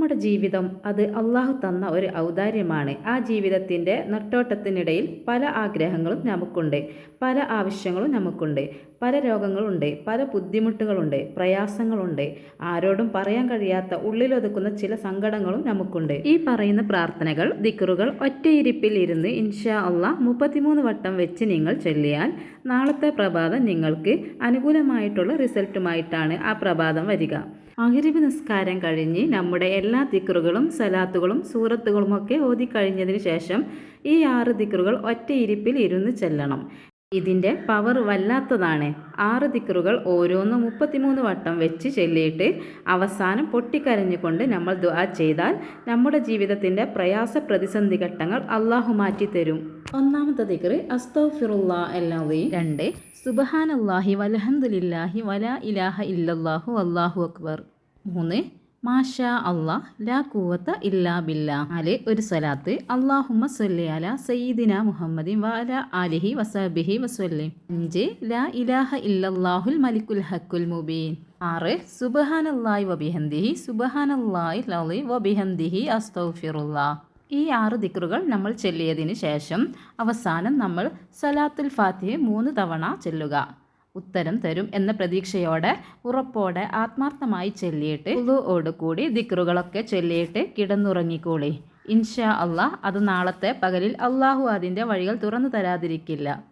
നമ്മുടെ ജീവിതം അത് അള്ളാഹു തന്ന ഒരു ഔദാര്യമാണ്. ആ ജീവിതത്തിന്റെ നെട്ടോട്ടത്തിനിടയിൽ പല ആഗ്രഹങ്ങളും നമുക്കുണ്ട് പല ആവശ്യങ്ങളും നമുക്കുണ്ട് പല രോഗങ്ങളുണ്ട് പല ബുദ്ധിമുട്ടുകളുണ്ട് പ്രയാസങ്ങളുണ്ട്. ആരോടും പറയാൻ കഴിയാത്ത ഉള്ളിലൊതുക്കുന്ന ചില സങ്കടങ്ങളും നമുക്കുണ്ട്. ഈ പറയുന്ന പ്രാർത്ഥനകൾ ദിക്കറുകൾ ഒറ്റയിരിപ്പിൽ ഇരുന്ന് ഇൻഷാ അള്ളാഹ് മുപ്പത്തിമൂന്ന് വട്ടം വെച്ച് നിങ്ങൾ ചൊല്ലിയാൽ നാളത്തെ പ്രഭാതം നിങ്ങൾക്ക് അനുകൂലമായിട്ടുള്ള റിസൾട്ടുമായിട്ടാണ് ആ പ്രഭാതം വരിക. അഹിരിവ് നിസ്കാരം കഴിഞ്ഞ് നമ്മുടെ എല്ലാ ദിക്റുകളും സലാത്തുകളും സൂറത്തുകളുമൊക്കെ ഓതിക്കഴിഞ്ഞതിന് ശേഷം ഈ ആറ് ദിക്റുകൾ ഒറ്റയിരിപ്പിൽ ഇരുന്ന് ചെല്ലണം. ഇതിന്റെ പവർ വല്ലാത്തതാണ്. ആറ് ദിക്റുകൾ ഓരോന്ന് മുപ്പത്തിമൂന്ന് വട്ടം വെച്ച് ചൊല്ലിയിട്ട് അവസാനം പൊട്ടിക്കരഞ്ഞുകൊണ്ട് നമ്മൾ ദുആ ചെയ്താൽ നമ്മുടെ ജീവിതത്തിന്റെ പ്രയാസ പ്രതിസന്ധി ഘട്ടങ്ങൾ അള്ളാഹു മാറ്റി തരും. ഒന്നാമത്തെ ദിക്റ് അസ്തോഫിറുല്ലാ അല്ലാഹി രണ്ട് സുബഹാനല്ലാഹി വലഹന്ദുലില്ലാഹി വലാ ഇലാഹ ഇല്ലല്ലാഹു അല്ലാഹു അക്ബർ. മൂന്ന് മാഷാ അള്ളാഹ് ലാ കൂവത്ത ഇല്ലാ ബില്ലാ. അലെ ഒരു സ്വലാത്ത്. അള്ളാഹുമ്മ സല്ലി സയ്യിദിന മുഹമ്മദിൻ വാല ആലിഹി വസാബിഹി വസ്വല്ലി അഞ്ച് ലാ ഇലാഹ ഇല്ലല്ലാഹുൽ മലിക്കുൽ ഹക്കുൽ മുബീൻ. ആറ് സുബഹാനല്ലായ് വബിഹന്ദിഹി സുബഹാനല്ലായ് ലളി വബിഹന്ദിഹി അസ്തൗഫിറുല്ലാ ഈ ആറ് ദിക്റുകൾ നമ്മൾ ചൊല്ലിയതിന് ശേഷം അവസാനം നമ്മൾ സലാത്തുൽ ഫാത്തിഹ് മൂന്ന് തവണ ചൊല്ലുക. ഉത്തരം തരും എന്ന പ്രതീക്ഷയോടെ ഉറപ്പോടെ ആത്മാർത്ഥമായി ചൊല്ലിയിട്ട് ഉളുവോട് കൂടി ദിക്റുകളൊക്കെ ചൊല്ലിയിട്ട് കിടന്നുറങ്ങിക്കൂളി. ഇൻഷാ അള്ളാഹ് അത് നാളത്തെ പകലിൽ അള്ളാഹു അതിന്റെ വഴികൾ തുറന്നു തരാതിരിക്കില്ല.